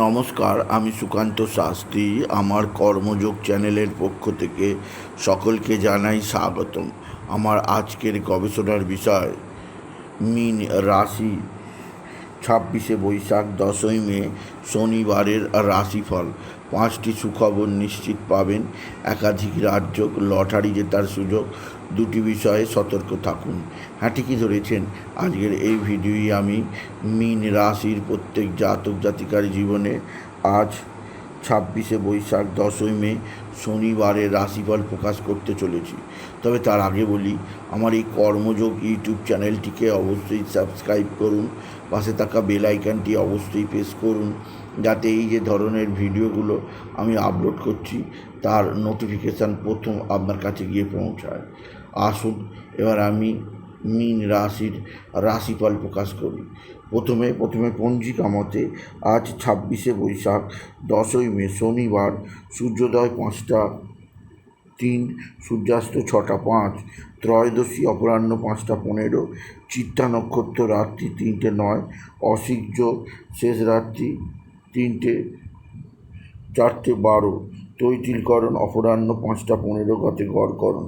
নমস্কার, আমি সুকান্ত শাস্ত্রী, আমার কর্মযোগ চ্যানেলের পক্ষ থেকে সকলকে জানাই স্বাগতম। আমার আজকের গবেষণার বিষয়, মিন রাশি, ছাব্বিশে বৈশাখ, দশই মে, শনিবারের রাশিফল। পাঁচটি সুখবর নিশ্চিত পাবেন। একাধিক রাজ্য লটারি জেতার সুযোগ দুটি বিষয়ে সতর্ক থাকুন। হ্যাঁ ঠিকই ধরেছেন? আজকের এই ভিডিওই আমি মিন রাশির প্রত্যেক জাতক জাতিকার জীবনে আজ ছাব্বিশে বৈশাখ, দশই মে শনিবারের রাশিফল প্রকাশ করতে চলেছি। তবে তার আগে বলি, আমার এই কর্মযোগ ইউটিউব চ্যানেলটিকে অবশ্যই সাবস্ক্রাইব করুন, পাশে থাকা বেল আইকনটি অবশ্যই প্রেস করুন, যাতে এই যে ধরনের ভিডিওগুলো আমি আপলোড করছি, তার নোটিফিকেশান প্রথম আপনার কাছে গিয়ে পৌঁছায়। আসুন, এবার আমি মিন রাশির রাশিফল প্রকাশ করি। প্রথমে প্রথমে পঞ্জিকা মতে আজ ছাব্বিশে বৈশাখ, দশই মে শনিবার, সূর্যোদয় পাঁচটা তিন, সূর্যাস্ত ছটা পাঁচ, ত্রয়োদশী অপরাহ্ন পাঁচটা পনেরো, চিত্তা নক্ষত্র রাত্রি তিনটে নয়, অসিক যোগ শেষ রাত্রি তিনটে চারটে বারো তৈতিলকরণ অপরাহ্ন পাঁচটা পনেরো গতে গড়করণ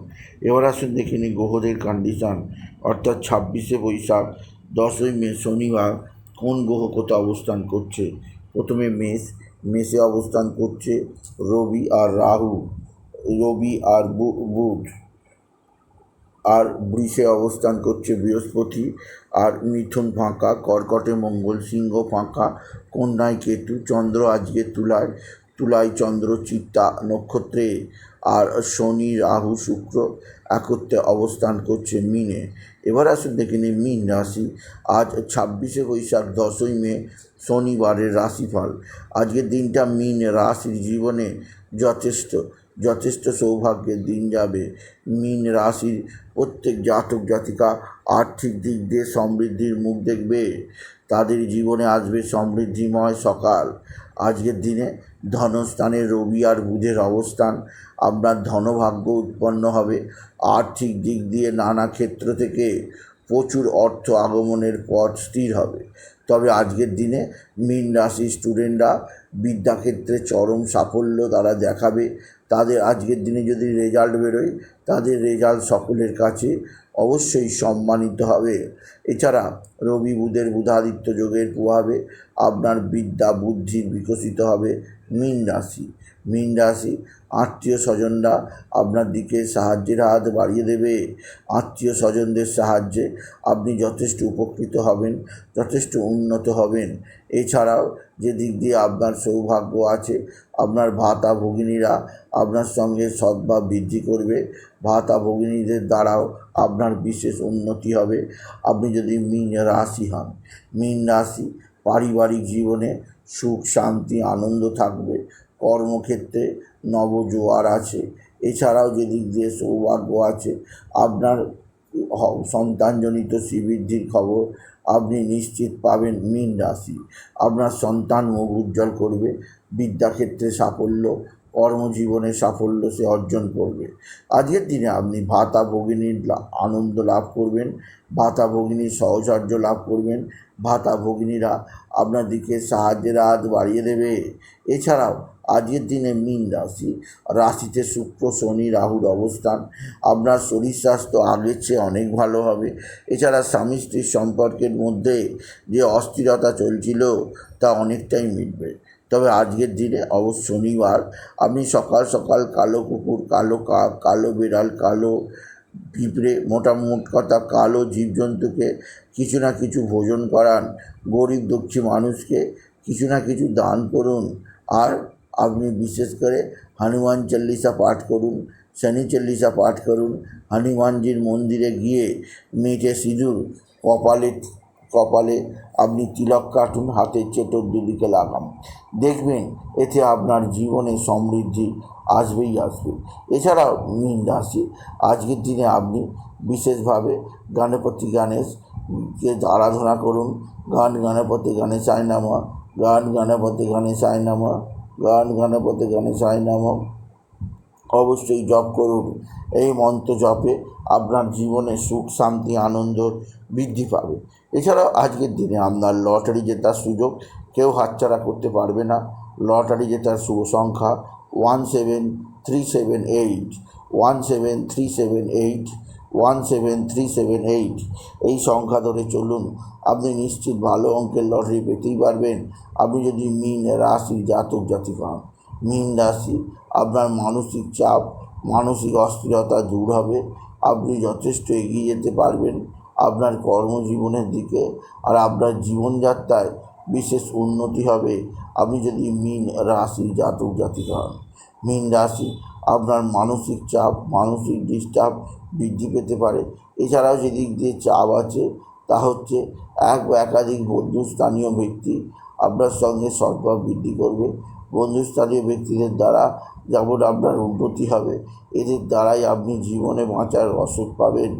এবার আসুন দেখে নিই গ্রহদের কন্ডিশান অর্থাৎ ছাব্বিশে বৈশাখ, দশই মে শনিবার, কোন গ্রহ কোথাও অবস্থান করছে? প্রথমে মেষ, মেষে অবস্থান করছে রবি আর রাহু, রবি আর বুধ। আর বৃষে অবস্থান করছে বৃহস্পতি। আর মিথুন ফাঁকা, কর্কটে মঙ্গল সিংহ ফাঁকা, কন্যায় কেতু, চন্দ্র আজকে তুলায় তুলায় চন্দ্র, চিত্তা নক্ষত্রে আর শনি, রাহু, শুক্র একত্রে অবস্থান করছে মিনে। এবার আসুন দেখে নিই মিন রাশি। আজ ছাব্বিশে বৈশাখ, দশই মে, শনিবারের রাশিফল। আজকের দিনটা মিন রাশির জীবনে যথেষ্ট যথেষ্ট সৌভাগ্যের দিন যাবে। মিন রাশির প্রত্যেক জাতক, জাতিকা আর্থিক দিক দিয়ে সমৃদ্ধির মুখ দেখবে। তাদের জীবনে আসবে সমৃদ্ধিময় সকাল। আজকের দিনে ধনস্থানে রবি আর বুধের অবস্থান। আপনার ধনভাগ্য উৎপন্ন হবে। আর্থিক দিক দিয়ে নানা ক্ষেত্র থেকে প্রচুর অর্থ আগমনের পথ স্থির হবে। তবে আজকের দিনে মীন রাশির স্টুডেন্টরা বিদ্যাক্ষেত্রে চরম সাফল্য তারা দেখাবে। তাদের আজকের দিনে যদি রেজাল্ট বেরোয়, তাদের রেজাল্ট সকলের কাছে অবশ্যই সম্মানিত হবে। এছাড়া রবি বুধের বুধাদিত্য যোগের প্রভাবে আপনার বিদ্যা বুদ্ধির বিকশিত হবে। মীন রাশি। মীন রাশি, আত্মীয় স্বজনরা আপনার দিকে সাহায্যের হাত বাড়িয়ে দেবে। আত্মীয় স্বজনদের সাহায্যে আপনি যথেষ্ট উপকৃত হবেন, যথেষ্ট উন্নত হবেন। এছাড়াও যে দিক দিয়ে আপনার সৌভাগ্য আছে, আপনার ভাতা ভগিনীরা আপনার সঙ্গে সদ্ভাব বৃদ্ধি করবে। ভাতা ভগিনীদের দ্বারাও আপনার বিশেষ উন্নতি হবে। আপনি যদি মীন রাশি হন, মীন রাশি পারিবারিক জীবনে সুখ, শান্তি, আনন্দ থাকবে। কর্মক্ষেত্রে নবজোয়ার আছে। এছাড়াও যেদিক দিয়ে সৌভাগ্য আছে, আপনার সন্তানজনিত শ্রীবৃদ্ধির খবর আপনি নিশ্চিত পাবেন মীন রাশি। আপনার সন্তান মুখ উজ্জ্বল করবে, বিদ্যাক্ষেত্রে সাফল্য কর্মজীবনে সাফল্য সে অর্জন করবে। আজকের দিনে আপনি ভাতা ভগিনীর আনন্দ লাভ করবেন, ভাতা ভগিনীর সহচর্য লাভ করবেন, ভাতা ভগিনীরা আপনার দিকে সাহায্যের হাত বাড়িয়ে দেবে। এছাড়াও আজকের দিনে মীন রাশি, রাশিতে শুক্র, শনি, রাহুর অবস্থান, আপনার শরীর স্বাস্থ্য আগের চেয়ে অনেক ভালো হবে। এছাড়া স্বামী স্ত্রীর সম্পর্কের মধ্যে যে অস্থিরতা চলছিল তা অনেকটাই মিটবে। তবে আজকের দিনে অবশ্য শনিবার আপনি সকাল সকাল কালো কুকুর, কালো কাক, কালো বিড়াল, কালো পিঁপড়ে মোটামোট কথা কালো জীবজন্তুকে কিছু না কিছু ভোজন করান, গরিব দুঃখী মানুষকে কিছু না কিছু দান করুন। আর আপনি বিশেষ করে হনুমান চল্লিশা পাঠ করুন, শনি চল্লিশা পাঠ করুন, হনুমানজির মন্দিরে গিয়ে মেটে সিঁদুর, কপালে কপালে আপনি তিলক কাটুন হাতের চেটোর লাগান। দেখবেন এতে আপনার জীবনে সমৃদ্ধি আসবেই আসবে। এছাড়াও মীন রাশি, আজকের দিনে আপনি বিশেষভাবে গণপতি গণেশকে আরাধনা করুন। গান গণপতি গণেশায় নামা। গান গণপতি গণেশায় নামা। গান গণপতি গণেশায় নামা। অবশ্যই জপ করুন। এই মন্ত্র জপে আপনার জীবনে সুখ, শান্তি, আনন্দ বৃদ্ধি পাবে। এছাড়াও আজকের দিনে আপনার লটারি জেতার সুযোগ কেউ হাতছাড়া করতে পারবে না। লটারি জেতার শুভ সংখ্যা one seven three seven eight one seven three seven eight one seven three seven eight এই সংখ্যা ধরে চলুন, আপনি নিশ্চিত ভালো অঙ্কের লটারি পেতেই পারবেন। আপনি যদি মিন রাশি, জাতক জাতি পান মিন রাশি, আপনার মানসিক চাপ, মানসিক অস্থিরতা দূর হবে। আপনি যথেষ্ট এগিয়ে যেতে পারবেন। আপনার কর্মজীবনের দিকে আর আপনার জীবনযাত্রায় বিশেষ উন্নতি হবে। আপনি যদি মিন রাশি জাতক জাতিক হন, মিন রাশি আপনার মানসিক চাপ, মানসিক ডিস্টার্ব বৃদ্ধি পেতে পারে। এছাড়াও যেদিক দিয়ে চাপ আছে, তা হচ্ছে এক বা একাধিক বন্ধুস্থানীয় ব্যক্তি আপনার সঙ্গে সদ্ভাব বৃদ্ধি করবে। বন্ধুস্থানীয় ব্যক্তিদের দ্বারা যেমন আপনার উন্নতি হবে, এদের দ্বারাই আপনি জীবনে বাঁচার অসুখ পাবেন।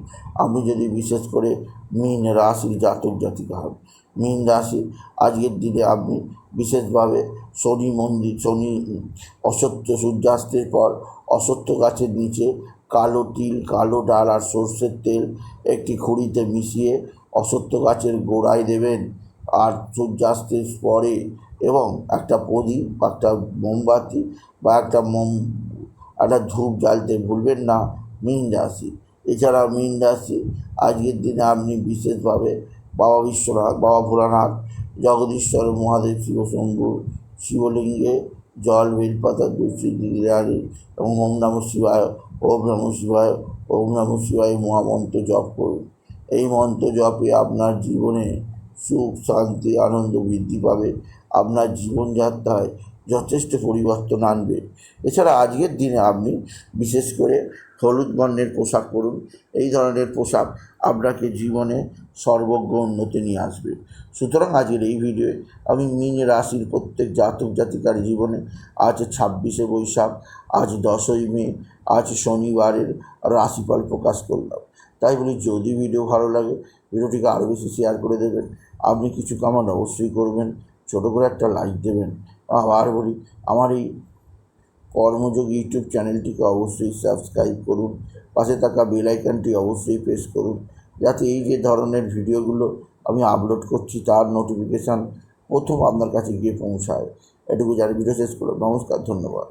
আপনি যদি বিশেষ করে মীন রাশির জাতক জাতিকা হন, মীন রাশি, আজকের দিনে আপনি বিশেষভাবে শনি মন্দির, শনি অসত্য সূর্যাস্তের পর অসত্য গাছের নিচে কালো তিল, কালো ডাল আর সর্ষের তেল একটি খুঁড়িতে মিশিয়ে অসত্য গাছের গোড়ায় দেবেন। আর সূর্যাস্তের পরে এবং একটা প্রদীপ একটা মোমবাতি বা একটা মোম, একটা ধূপ জ্বালতে ভুলবেন না, মীন রাশি। এছাড়া মীন রাশি, আজকের দিনে আপনি বিশেষভাবে বাবা বিশ্বনাথ, বাবা ভোলানাথ, জগদীশ্বর, মহাদেব শিবশম্ভু শিবলিঙ্গে জল, বেলপাতা দিদিরানি এবং ওম নম শিবায়, ওম নম শিবায়, ওম নম শিবায় মহামন্ত্র জপ করুন। এই মন্ত্র জপে আপনার জীবনে সুখ, শান্তি, আনন্দ বৃদ্ধি পাবে। আপনার জীবনযাত্রায় যথেষ্ট পরিবর্তন আনবে। এছাড়া আজকের দিনে আপনি বিশেষ করে হলুদ বর্ণের পোশাক পরুন। এই ধরনের পোশাক আপনাকে জীবনে সর্বজ্ঞ উন্নতি নিয়ে আসবে। সুতরাং আজকের এই ভিডিওয়ে আমি মিন রাশির প্রত্যেক জাতক জাতিকার জীবনে আজ ছাব্বিশে বৈশাখ, আজ দশই মে, আজ শনিবারের রাশিফল প্রকাশ করলাম। তাই বলি যদি ভিডিও ভালো লাগে ভিডিওটিকে আরও বেশি শেয়ার করে দেবেন। আপনি কিছু কামান অবশ্যই করবেন। ছোটো করে একটা লাইক দেবেন। আবার বলি, আমার এই কর্মযোগ ইউটিউব চ্যানেলটিকে অবশ্যই সাবস্ক্রাইব করুন। পাশে থাকা বেলাইকানটি অবশ্যই প্রেস করুন। যাতে এই যে ধরনের ভিডিওগুলো আমি আপলোড করছি, তার নোটিফিকেশান প্রথম আপনার কাছে গিয়ে পৌঁছায়। এটুকু যারা ভিডিও শেষ করল নমস্কার, ধন্যবাদ।